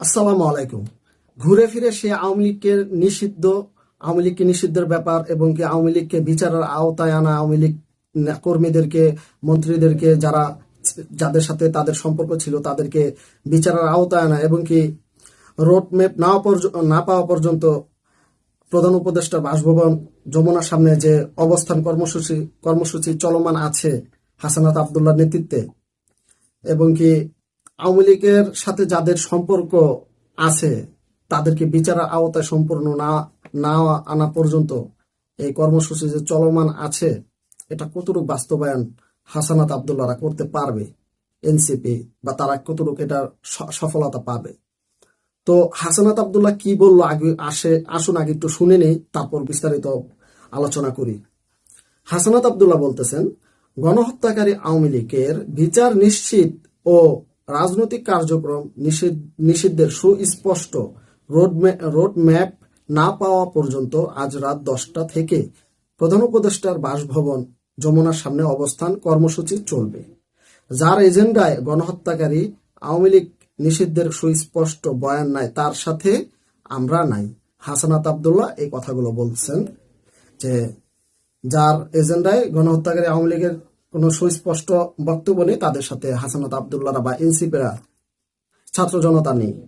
আসসালামু আলাইকুম। ঘুরে ফিরে সে আওয়ামী লীগকে নিষিদ্ধ, আওয়ামী লীগকে নিষিদ্ধের ব্যাপার এবং কি আওয়ামী লীগকে বিচারের আওতায় আনা, আওয়ামী লীগ কর্মীদেরকে, মন্ত্রীদেরকে যারা যাদের সাথে তাদের সম্পর্ক ছিল তাদেরকে বিচারের আওতায় আনা এবং কি রোড ম্যাপ না না পাওয়া পর্যন্ত প্রধান উপদেষ্টা বাসভবন যমুনার সামনে যে অবস্থান কর্মসূচি কর্মসূচি চলমান আছে হাসানাত আবদুল্লাহ নেতৃত্বে এবং কি আওয়ামী লীগের সাথে যাদের সম্পর্ক আছে, তাদেরকে বিচারের আওতায় সম্পূর্ণ না না আনা পর্যন্ত এই কর্মসূচি যে চলমান আছে, এটা কতটুকু বাস্তবায়ন হাসানাত আবদুল্লাহরা করতে পারবে এনসিপি বা তারা কতটুকু এটা সফলতা পাবে? তো হাসানাত আবদুল্লাহ কি বলল আগে আসে, আসুন আগে একটু শুনে নেই, তারপর বিস্তারিত আলোচনা করি। হাসানাত আবদুল্লাহ বলতেছেন, গণহত্যাকারী আওয়ামী লীগের বিচার নিশ্চিত ও রাজনৈতিক কার্যক্রম নিষিদ্ধ নিষিদ্ধের সুস্পষ্ট রোডম্যাপ না পাওয়া পর্যন্ত আজ রাত দশটা থেকে প্রধান উপদেষ্টার বাসভবন যমুনার সামনে অবস্থান কর্মসূচি চলবে। যার এজেন্ডায় গণহত্যাকারী আওয়ামী লীগ নিষিদ্ধের সুস্পষ্ট বয়ান নাই, তার সাথে আমরা নাই। হাসানাত আবদুল্লাহ এই কথাগুলো বলছেন যে, যার এজেন্ডায় গণহত্যাকারী আওয়ামী লীগের কোনো সুস্পষ্ট বক্তব্য নেই। তাদের সাথে হাসানাত আবদুল্লাহরা বা এনসিপিরা ছাত্র জনতা নেই।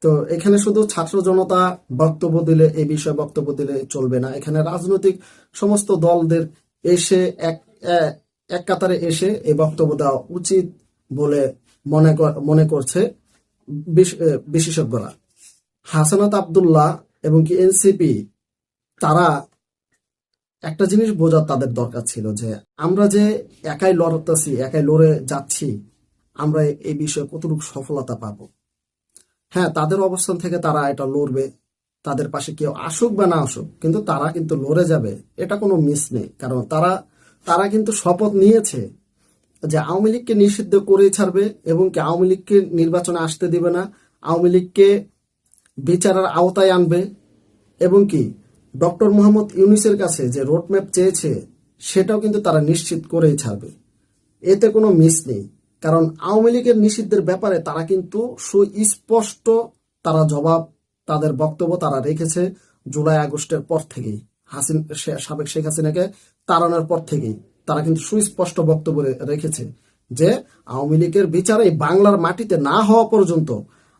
তো এখানে শুধু ছাত্র জনতা বক্তব্য দিলে এই বিষয়ে বক্তব্য দিলে চলবে না। এখানে রাজনৈতিক সমস্ত দলদের এসে এক এক কাতারে এসে এই বক্তব্য দেওয়া উচিত বলে মনে মনে করছে বিশ- বিশেষজ্ঞরা। হাসানাত আবদুল্লাহ এবং কি এনসিপি, তারা একটা জিনিস বোঝার তাদের দরকার ছিল যে আমরা যে একাই লড়তেছি, একাই লড়ে যাচ্ছি, আমরা এই বিষয়ে কতটুকু সফলতা পাব? হ্যাঁ তাদের অবস্থান থেকে তারা এটা লড়বে, তাদের পাশে কেউ আসুক বা না আসুক, কিন্তু তারা কিন্তু লড়ে যাবে, এটা কোনো মিস নেই। কারণ তারা তারা কিন্তু শপথ নিয়েছে যে আওয়ামী লীগকে নিষিদ্ধ করেই ছাড়বে এবং কি আওয়ামী লীগকে নির্বাচনে আসতে দিবে না, আওয়ামী লীগকে বিচারের আওতায় আনবে এবং কি ডক্টর মোহাম্মদ ইউনিসের কাছে যে রোডম্যাপ চেয়েছে, সেটাও কিন্তু তারা নিশ্চিত করেই ছাড়বে। এতে কোনো মিস নেই, কারণ আওয়ামী লীগের নিষিদ্ধের ব্যাপারে তারা কিন্তু সুস্পষ্ট তারা জবাব, তাদের বক্তব্য তারা রেখেছে জুলাই আগস্টের পর থেকেই। হাসিন সাবেক শেখ হাসিনাকে তাড়ানোর পর থেকেই তারা কিন্তু সুস্পষ্ট বক্তব্য রেখেছে যে আওয়ামী লীগের বিচারে বাংলার মাটিতে না হওয়া পর্যন্ত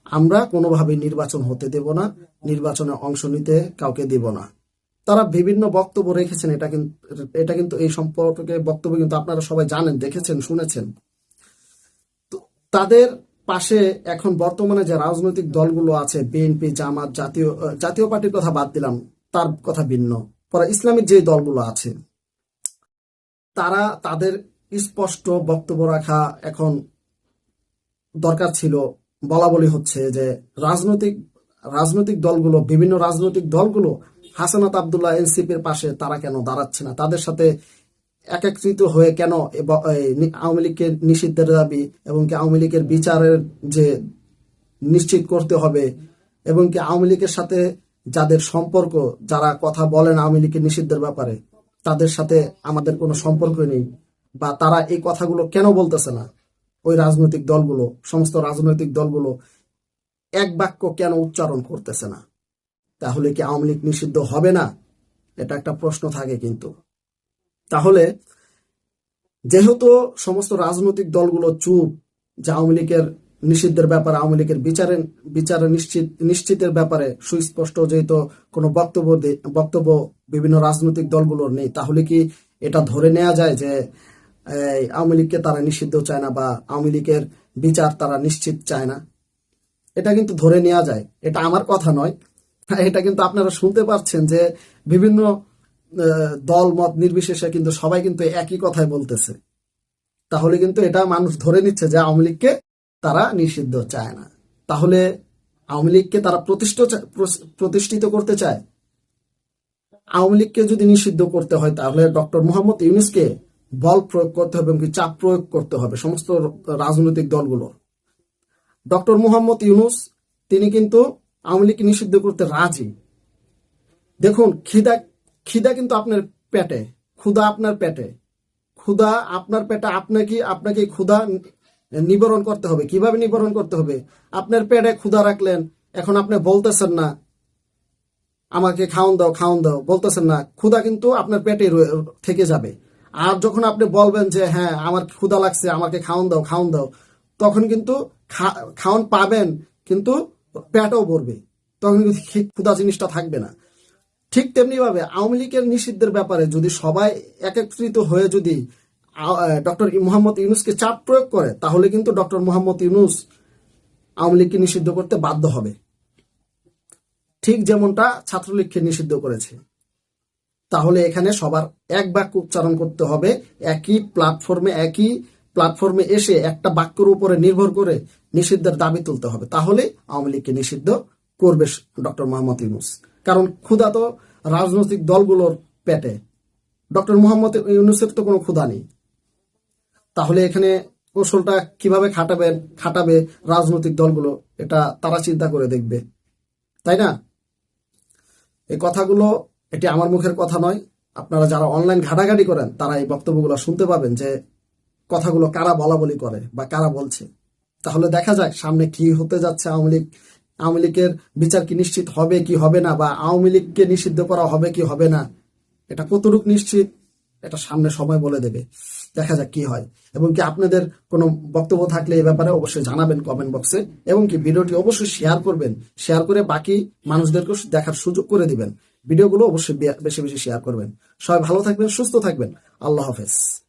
আমরা কোনোভাবে নির্বাচন হতে দেব না, নির্বাচনে অংশ নিতে কাউকে দেব না। তারা বিভিন্ন বক্তব্য রেখেছেন, এটা কিন্তু এটা কিন্তু এই সম্পর্কে বক্তব্য কিন্তু আপনারা সবাই জানেন, দেখেছেন, শুনেছেন। তো তাদের পাশে এখন বর্তমানে যে রাজনৈতিক দলগুলো আছে বিএনপি জামাত, জাতীয় জাতীয় পার্টির কথা বাদ দিলাম, তার কথা ভিন্ন। পরে ইসলামিক যে দলগুলো আছে, তারা তাদের স্পষ্ট বক্তব্য রাখা এখন দরকার ছিল। বলা বলি হচ্ছে যে রাজনৈতিক রাজনৈতিক দলগুলো, বিভিন্ন রাজনৈতিক দলগুলো হাসানাত আবদুল্লাহ এনসিপির পাশে তারা কেন দাঁড়াচ্ছে না? তাদের সাথে একত্রিত হয়ে কেন আওয়ামী লীগকে নিষিদ্ধের দাবি এবং কি আওয়ামী লীগের বিচারের যে নিশ্চিত করতে হবে এবং কি আওয়ামী লীগের সাথে যাদের সম্পর্ক, যারা কথা বলেন আওয়ামী লীগের নিষিদ্ধের ব্যাপারে, তাদের সাথে আমাদের কোনো সম্পর্ক নেই বা তারা এই কথাগুলো কেন বলতেছে না? ওই রাজনৈতিক দলগুলো, সমস্ত রাজনৈতিক দলগুলো এক বাক্য কেন উচ্চারণ করতেছে না? তাহলে কি আওয়ামী লীগ নিষিদ্ধ হবে না? এটা একটা প্রশ্ন থাকে কিন্তু। তাহলে, যেহেতু সমস্ত রাজনৈতিক দলগুলো চুপ, যে আওয়ামী লীগের নিষিদ্ধের ব্যাপারে, আওয়ামী লীগের বিচারের, বিচারে নিশ্চিত, নিশ্চিতের ব্যাপারে সুস্পষ্ট যেহেতু কোনো বক্তব্য বক্তব্য বিভিন্ন রাজনৈতিক দলগুলোর নেই, তাহলে কি এটা ধরে নেওয়া যায় যে আওয়ামী লীগকে তারা নিষিদ্ধ চায় না বা আওয়ামী লীগের বিচার তারা নিশ্চিত চায় না? এটা কিন্তু ধরে নেওয়া যায়। এটা আমার কথা নয়। এটা কিন্তু আপনারা শুনতে পাচ্ছেন যে বিভিন্ন দল, মত নির্বিশেষে কিন্তু সবাই কিন্তু একই কথাই বলতেছে। তাহলে কিন্তু এটা মানুষ ধরে নিচ্ছে যে আওয়ামী লীগকে তারা নিষিদ্ধ চায় না। তাহলে আওয়ামী লীগকে তারা প্রতিষ্ঠিত প্রতিষ্ঠিত করতে চায়? আওয়ামী লীগকে যদি নিষিদ্ধ করতে হয়, তাহলে ডক্টর মোহাম্মদ ইউনুসকে বল প্রয়োগ করতে হবে এবং চাপ প্রয়োগ করতে হবে সমস্ত রাজনৈতিক দলগুলোর। ডক্টর মোহাম্মদ ইউনুস, তিনি কিন্তু আওয়ামী লীগকে নিষিদ্ধ করতে রাজি। দেখুন, খিদা খিদা কিন্তু আপনার পেটে, ক্ষুধা আপনার পেটে। ক্ষুধা আপনার পেটে, আপনাকে আপনাকে ক্ষুধা নিবারণ করতে হবে। কীভাবে নিবারণ করতে হবে? আপনার পেটে ক্ষুধা রাখলেন, এখন আপনি বলতেছেন না, আমাকে খাওন দাও খাওন দাও। বলতেছেন না, ক্ষুধা কিন্তু আপনার পেটে থেকে যাবে। আর যখন আপনি বলবেন যে হ্যাঁ আমার ক্ষুধা লাগছে, আমাকে খাওন দাও খাওন দাও, তখন কিন্তু খাওন পাবেন, কিন্তু পেটও ভরবে। তখন খি- জিনিসটা থাকবে না। ঠিক তেমনি ভাবে আওয়ামী লীগের নিষিদ্ধের ব্যাপারে যদি সবাই একত্রিত হয়ে যদি ডক্টর মোহাম্মদ ইউনুসকে চাপ প্রয়োগ করে, তাহলে কিন্তু ডক্টর মোহাম্মদ ইউনুস আওয়ামী লীগকে নিষিদ্ধ করতে বাধ্য হবে। ঠিক যেমনটা ছাত্রলীগকে নিষিদ্ধ করেছে। তাহলে এখানে সবার এক বাক্য উচ্চারণ করতে হবে। একই প্ল্যাটফর্মে একই প্ল্যাটফর্মে এসে একটা বাক্যের উপরে নির্ভর করে নিষিদ্ধের দাবি তুলতে হবে। তাহলে আওয়ামী লীগকে নিষিদ্ধ করবে ডক্টর মোহাম্মদ ইউনুস। কারণ ক্ষুধা তো রাজনৈতিক দলগুলোর পেটে। ডক্টর মোহাম্মদ ইউনুসের তো কোনো ক্ষুধা নেই। তাহলে এখানে কৌশলটা কীভাবে খাটাবেন খাটাবে রাজনৈতিক দলগুলো, এটা তারা চিন্তা করে দেখবে। তাই না? এই কথাগুলো, এটি আমার মুখের কথা নয়। আপনারা যারা অনলাইন ঘাটাঘাটি করেন, তারা এই বক্তব্যগুলো শুনতে পাবেন যে কথাগুলো কারা বলা বলি করে বা কারা বলছে? তাহলে দেখা যাক সামনে কি হতে যাচ্ছে আওয়ামী লীগ? আওয়ামী লীগের বিচার কি নিশ্চিত হবে কি হবে না? বা আওয়ামী লীগকে নিষিদ্ধ করা হবে কি হবে না? এটা কতটুক নিশ্চিত? এটা সামনে সময় বলে দেবে। দেখা যাক কি হয়। এবং কি আপনাদের কোনো বক্তব্য থাকলে এই ব্যাপারে অবশ্যই জানাবেন কমেন্ট বক্সে এবং কি ভিডিওটি অবশ্যই শেয়ার করবেন। শেয়ার করে বাকি মানুষদেরকে দেখার সুযোগ করে দিবেন। ভিডিওগুলো অবশ্যই বেশি বেশি শেয়ার করবেন। সবাই ভালো থাকবেন, সুস্থ থাকবেন। আল্লাহ হাফেজ।